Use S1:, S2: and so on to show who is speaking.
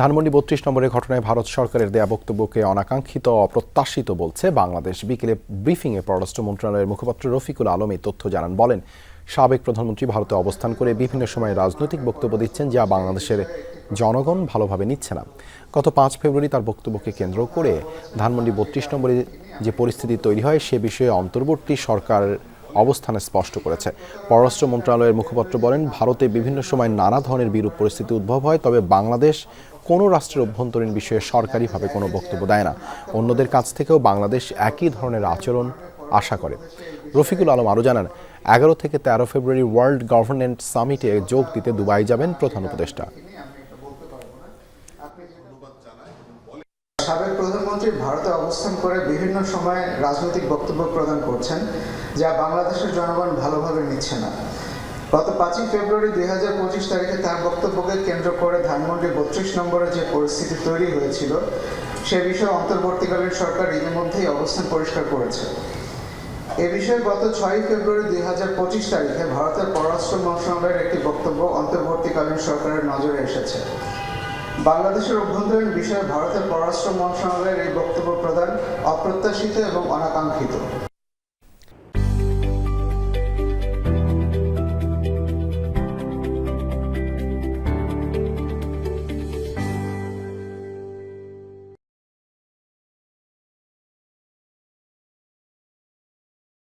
S1: ধানমন্ডি বত্রিশ নম্বরের ঘটনায় ভারত সরকারের দেয়া বক্তব্যকে অনাকাঙ্ক্ষিত অপ্রত্যাশিত বলছে বাংলাদেশ। বিকেলে ব্রিফিংয়ে পররাষ্ট্র মন্ত্রণালয়ের মুখপাত্র রফিকুল আলম এই তথ্য জানান। বলেন, সাবেক প্রধানমন্ত্রী ভারতে অবস্থান করে বিভিন্ন সময়ে রাজনৈতিক বক্তব্য দিচ্ছেন যা বাংলাদেশের জনগণ ভালোভাবে নিচ্ছে না। গত পাঁচ ফেব্রুয়ারি তার বক্তব্যকে কেন্দ্র করে ধানমন্ডি বত্রিশ নম্বরে যে পরিস্থিতি তৈরি হয় সে বিষয়ে অন্তর্বর্তী সরকার অবস্থানে স্পষ্ট করেছে। পররাষ্ট্র মন্ত্রণালয়ের মুখপাত্র বলেন, ভারতে বিভিন্ন সময় নানা ধরনের বিরূপ পরিস্থিতি উদ্ভব হয়, তবে বাংলাদেশ কোনো রাষ্ট্রের অভ্যন্তরীণ বিষয়ে সরকারিভাবে কোনো বক্তব্য দেয় না। অন্যদের কাছ থেকেও বাংলাদেশ একই ধরনের আচরণ আশা করে। রফিকুল আলম আরও জানান, এগারো থেকে তেরো ফেব্রুয়ারি ওয়ার্ল্ড গভর্নেন্ট সামিটে যোগ দিতে দুবাই যাবেন প্রধান উপদেষ্টা।
S2: সাবেক প্রধানমন্ত্রী ভারতে অবস্থান করে বিভিন্ন সময়ে রাজনৈতিক বক্তব্য প্রদান করছেন, যা বাংলাদেশের জনগণ ভালোভাবে নিচ্ছে না। গত পাঁচই ফেব্রুয়ারি দুই হাজার পঁচিশ তারিখে তার বক্তব্যকে কেন্দ্র করে ধানমন্ডি বত্রিশ নম্বরে যে পরিস্থিতি তৈরি হয়েছিল, সে বিষয়ে অন্তর্বর্তীকালীন সরকার ইতিমধ্যেই অবস্থান পরিষ্কার করেছে। এ বিষয়ে গত ছয়ই ফেব্রুয়ারি দুই হাজার পঁচিশ তারিখে ভারতের পররাষ্ট্র মন্ত্রণালয়ের একটি বক্তব্য অন্তর্বর্তীকালীন সরকারের নজরে এসেছে। বাংলাদেশের অভ্যন্তরীণ বিষয়ে ভারতের পররাষ্ট্র মন্ত্রণালয়ের এই বক্তব্য প্রদান অপ্রত্যাশিত এবং অনাকাঙ্ক্ষিত।